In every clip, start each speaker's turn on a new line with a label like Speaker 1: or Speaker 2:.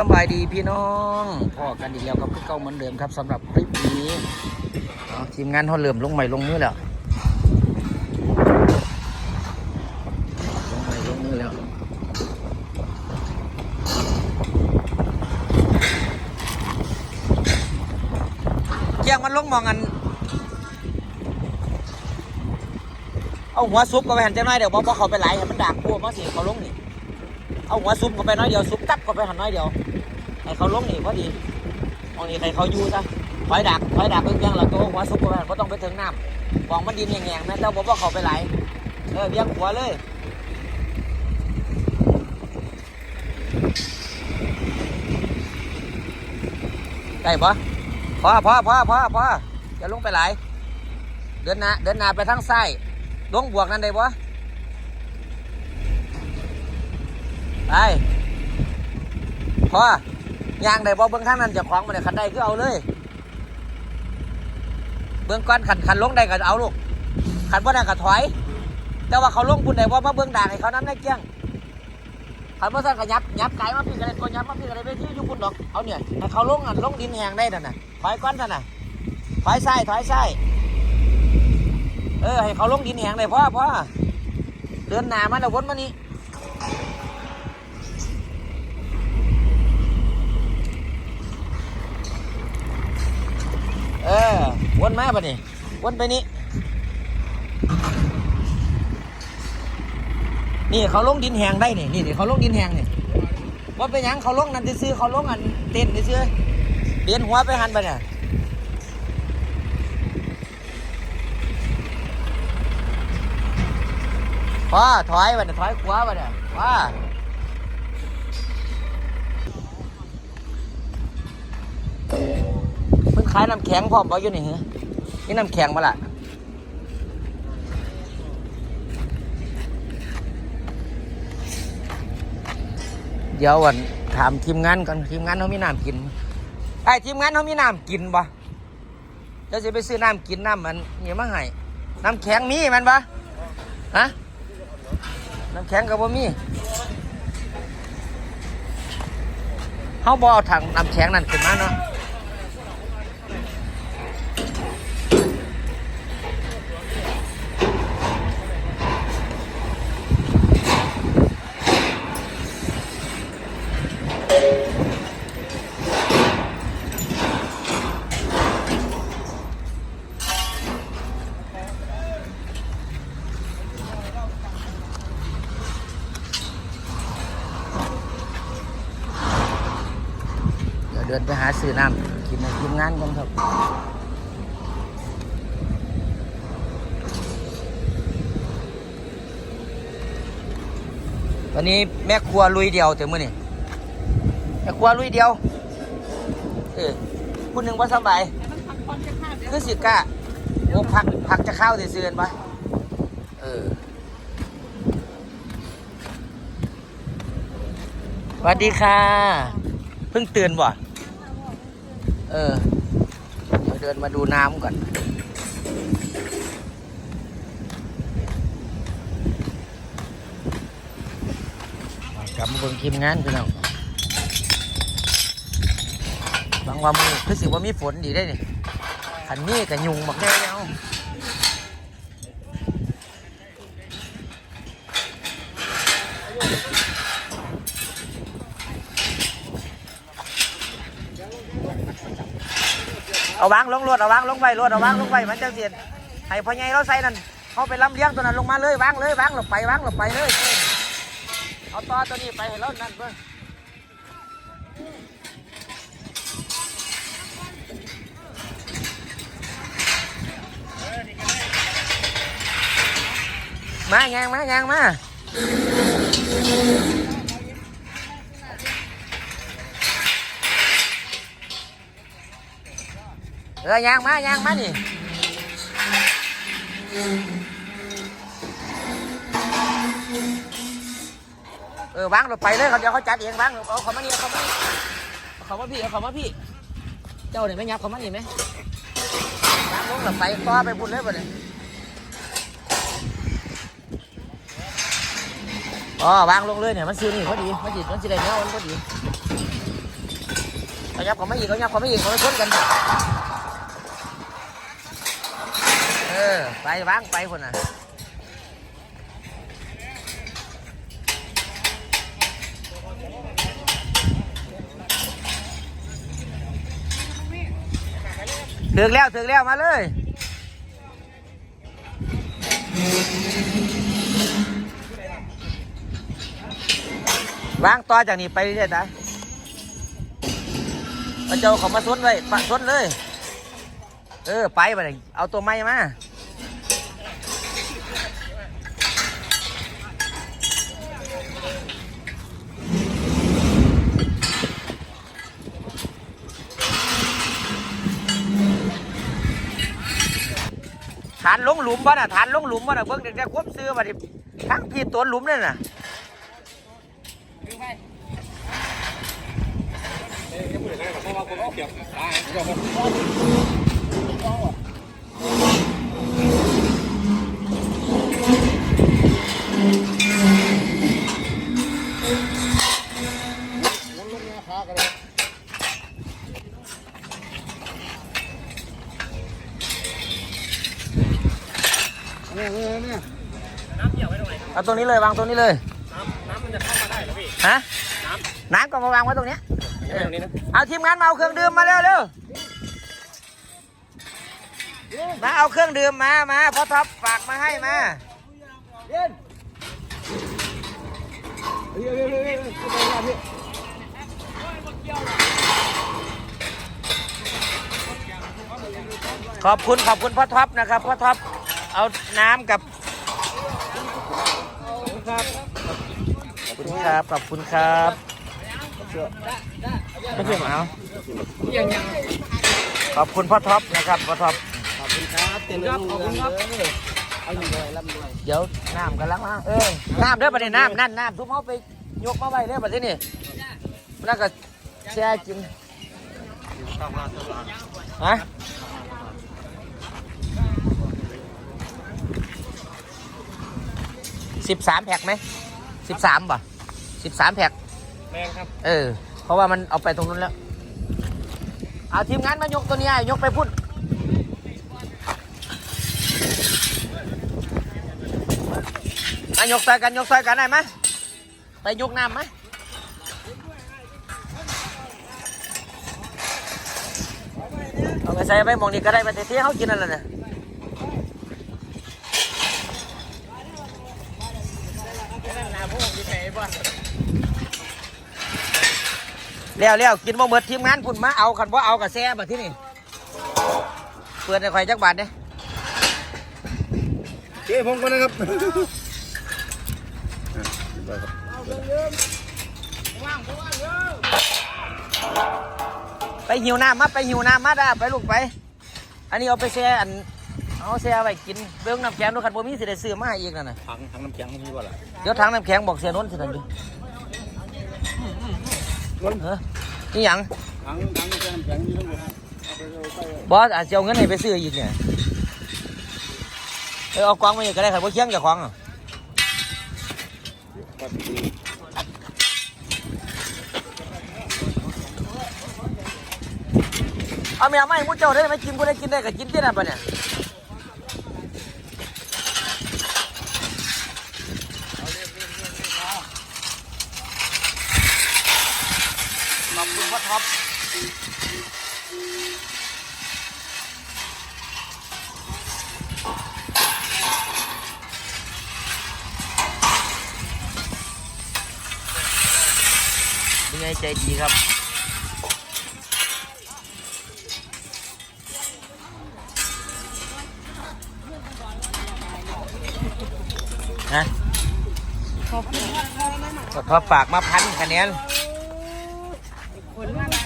Speaker 1: สบายดีพี่น้องพ่อกันอีกแล้วครับคือเก่าเหมือนเดิมครับสำหรับคลิปนี้ทีมงานเขาเริ่มลงใหม่ลงมือแล้วลงใหม่ลงมือแล้วเกียงมันลงมองกันเอาหัวซุปก็ไปหันเจังน้อยเดี๋ยวพอเขาไปไหลให้มันดักพวกมันสิเขาลงนี่ เอาหัวซุปเข้าไปน้อยเดียวซุปตับเข้าไปหันน้อยเดียวให้เขาลงนี่พอดีมองนี่ใครเขาอยู่ซะถอยดักถอยดักเพียงๆแล้วตัวหัวซุปเข้าไปก็ต้องไปถึงน้ำมองมันดินแง่ๆแม่แต่บอกว่าเขาไปไหลเออเบี้ยงหัวเลยได้ปะพอพอพอพอพอจะลงไปไหลเดินหน้าเดินหน้าไปทางซ้ายลงบวกนั่นได้ปะ ไปพอยางได้บ่เบื้องข้างนั้นจะคล้าของมาเลยขันได้คือเอาเลย เบื้องก้อนขันขันลงได้ก็เอาลูกขันบ่ได้ก็ถอย แต่ว่าเขาลงปุ่นได้ว่ามาเบื้องด่างให้เขานั้นได้เกี้ยงขันบ่สั่นก็ยับยับไกลมาพี่กันเลยก็ยับมาพี่กันเลยไปที่อยุปุ่นดอกเอาเนี่ยให้เขาลงอะลงดินแหงได้นั่นน่ะถอยก้อนนั่นน่ะถอยซ้ถอยซ้เออให้เขาลงดินแหงได้พ่อพ่อเดินหน้ามาแล้ววนมานี่ เออ วนมาปะนี่วนไปนี่นี่เขาลงดินแหงได้นี่นี่นี่เขาลงดินแหงนี่ว่าเป็นยังเขาลงนั่นซื้อเขาลงอันเต้นซื้อเดียนหัวไปหันไปเนี่ยพอถอยไปเนี่ยถอยขวาไปเนี่ยว่า ขายน้ำแข็งพร้อมบ่อยู่นี่เหรอนี่น้ำแข็งมาละเดี๋ยววันถามทีมงานก่อนทีมงานเขามีน้ำกินไอ้ทีมงานเขามีน้ำกินบ่เดี๋ยวจะไปซื้อน้ำกินน้ำมันนี่มาให้น้ำแข็งมีมันบ่ฮะน้ำแข็งกับบ่มีเขาบเอาถังน้ำแข็งนั่นขึ้นมาเนาะ เดี๋ยวเดินไปหา ซื้อน้ำกินในทีมงานกันครับตอนนี้แม่ครัวลุยเดียวแต่มื่อนี่แม่ครัวลุยเดียวเออคุณหนึ่งว่าสบายคือสิกะโอ้ผักผักจะเข้าแต่เสือนปะเออสวัสดีค่ะ เพิ่งตื่นบ่ เออ เดี๋ยวเดินมาดูน้ำก่อน กลับมาเบิ่งทีมงานพี่น้องบางวันมือคือสิว่ามีฝนดีได้เนี่ยขันนี้กับยุงบักแน่แล้ว เอาวางลงรถเอาวางลงไปรถเอาวางลงไปมันจะเสียนให้พ่อใหญ่เราใส่นั่นเขาไปลำเลี้ยงตัวนั้นลงมาเลยวางเลยวางลงไปวางลงไปเลยเอาต่อตัวนี้ไปให้เรานั่นเพื่อมาแงงมาแงงมา เออยางมายางมานี่เออวางรถไปเลยเขาเดี๋ยวเขาจัดเองวางเอาเขามานี่เอาเขามานี่เอาเขามาพี่เอาเขามาพี่ เจ้าเนี่ยไม่ยับเขามานี่ไหมวางลงรถไปต่อไปพุ่นเลยบ่เนี่ยอ๋อวางลงเลยเนี่ยมันซื้อนี่พอดีมันจิมันจิได้เนื้อมันพอดีเอายับเขาไม่อีกเอายับเขาไม่อีกเขาไม่ชนกัน เออ ไปวางไปคนน่ะถึงแล้วถึงแล้วมาเลยวางต่อจากนี้ไปเรื่อยๆนะมาเจ้าเขามาซนเลยปะซนเลย เออ ไปไปเลยเอาตัวไม้มาฐานลงหลุมบ่น่ะฐานลงหลุมบ่น่ะเบิ่งเด็กๆควบซื้อบ่ดิทั้งพี่ตัวหลุมนั่นน่ะ
Speaker 2: เนี่ย เนี่ยเนี่ย
Speaker 1: เอาตรงนี้เลยวางตรงนี้เลย
Speaker 2: น้ำมันจะเข้ามาได้เหรอพี่
Speaker 1: ฮะ
Speaker 2: น้
Speaker 1: น้ำก็มาวางไว้ตรงเนี้ยำ
Speaker 2: ตรงนี้นะ
Speaker 1: เอาทีมงานมาเอาเครื่องดื่มมาเร็วเร็ว มาเอาเครื่องดื่มมา มาพ่อท็อปฝากมาให้มา
Speaker 2: เย็นเฮ้ยเฮ้ยเฮ้ยเฮ้ยเฮ้ยพี่
Speaker 1: ขอบคุณขอบคุณพ่อท็อปนะครับพ่อท็อปเอาน้ำกับ
Speaker 2: ครับ
Speaker 1: ขอบคุณครับขอบคุณครับไม่ใช่เอา
Speaker 2: ยังยัง
Speaker 1: ขอบคุณพ่อท็อปนะครับพ่อท็อป
Speaker 2: ขอบ คุณครับเต็มครับขอบคุณครับเอาอยู่เลยร่ำรวย
Speaker 1: เดี๋ยวน้ำกันล้างมาเออน้ำเด้อประเด็นน้ำนั่นน้ำทุบเขาไปยกมาไว้เด้อประเด็นนี่แล้วก็แช่กินฮะสิบสามแพ็คไหมสิบสามป่ะสิบสามแพ็ค
Speaker 2: แมงครับ
Speaker 1: เออ เพราะว่ามันเอาไปตรงนู้นแล้ว เอาทีมงานมายกตัวนี้ให้ยกไปพุ่น มายกใส่กันยกใส่กันได้ไหมไปยกน้ำไหมเอาไปใส่ไปหมองนี้ก็ได้ไปเที่ยวเขากินอะไรเนี่ยเลี้ยวเลี้ยวกินบ่เบิดทีมงานพุ่นมาเอาคันว่าเอากับแซ่บที่นี่เปิดในไข่จักบาทเนี่ย
Speaker 2: เจ๊ผมก็นะครับ
Speaker 1: ไปหิวน้ำมาไปหิวน้ำมาได้ไปลูกไป อันนี้เอาไปแช่อันเอาแช่ไว้กินเบื้องน้ำแข็งดูคันบ่มีสิได้ซื้อมาให้อีกนั่นน่ะ
Speaker 2: ถังถังน้ำแข็งมีบ่ล่ะ
Speaker 1: เดี๋ยวทางน้ำแข็งบอกเสียนนท์สินั่นดิ
Speaker 2: ล้น
Speaker 1: เฮ้ยนี่หยัง
Speaker 2: ถังถังน้ำแข็งน้ำแข็งมีทั้งหมดเอาไปเอาไป
Speaker 1: บอสอาจจะเอาเงินให้ไปซื้ออีกเนี่ยเออเอากวางมาอีกก็ได้ครับว่าเคียงกับของอะ เอาเมวไม่มุ้เจ้าได้ไหมกินกูได้กินได้ก็กินที่นั่นปะเนี่ย ยังไงใจดีครับนะขอบคุณฝากมาพันคะแนน
Speaker 3: ผลมาละ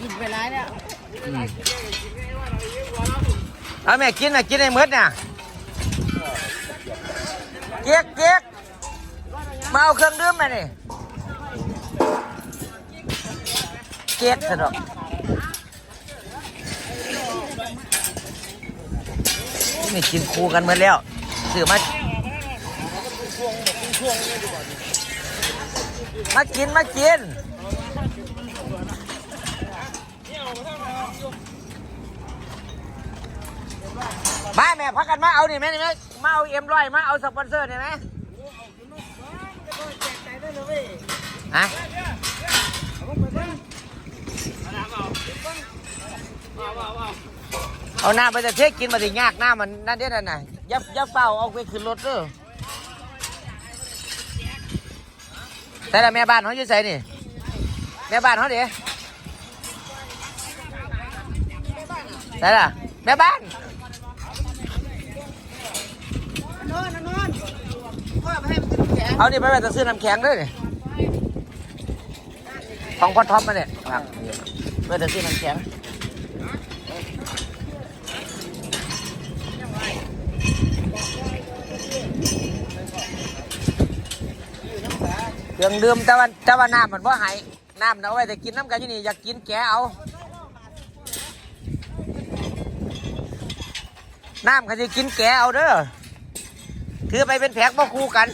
Speaker 3: กินไปร้ายแล้ว
Speaker 1: อืมเอาแม่กินนะกินให้หมดน่ะเก๊กเก๊กมาเอาเครื่องดื่มมานี่ เจ็ดสะดอกนี่กินคู่กันเมื่อแล้วเสือมามากินมากินมาแม่พักกันมาเอาหนี่แม่นี่แม่มาเอาเอ็มร้อยมาเอาสปอนเซอร์นี่ไหมฮะ เอาน้ำไปแต่เทกินมาดิยากน้ำมันนั่นเด้นั่นน่ะยับยับเฝ้าเอาไปขึ้นรถเด้อแต่ละแม่บ้านเขาอยู่ใส่นี่แม่บ้านเขาเดี๋ยวแต่ละแม่บ้าน
Speaker 3: นอนนอนพ่อไปให้มันขึ้นแขน
Speaker 1: เอานี่ไปไปจะซื้อน้ำแข็งด้วยนี่ของพ่อท็อปมาเนี่ยครับเพื่อจะซื้อน้ำแข็ง เครื่องดื่มแต่ว่าแต่ว่าน้ำมันว่าหายน้ำนะเอาไว้แต่กินน้ำกันอยู่นี่อยากกินแกเอา น้ำเขาจะกินแกเอาเด้อถือไปเป็นแผกบ่คู่กัน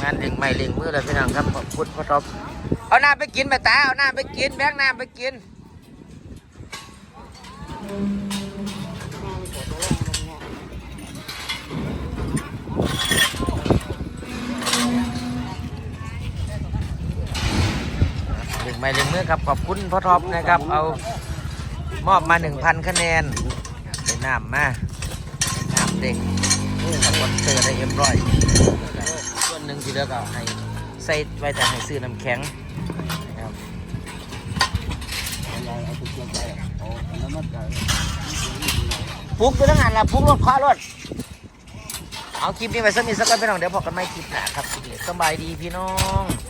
Speaker 1: งานเล่งไม่เล่งมือเลยพี่น้องครับขอบคุณพ่อท็อปเอาน้ำไปกินไปตาเอาน้ำไปกินแบงค์น้ำไปกินเล่งไม่เล่งมือครับขอบคุณพ่อท็อปนะครับ เอามอบมาหนึ่งพันคะแนนได้น้ำมาน้ำเด็กสปอนเซอร์ได้เอ็มร้อยส่วนหนึ่งที่เลือก็ให้ ใส่ไว้แต่ให้ซื้อน้ำแข็งนะครับ
Speaker 2: ปลุ๊กตาใจเอาอันนั้นมาจ่าย
Speaker 1: ปลุกไปทั้งงานละปลุกรถพารถเอาคลิปนี้ไว้สักนิดสักกันพี่น้องเดี๋ยวพอกันไม่คลิปหนาครับคลิปนี้สบายดีพี่น้อง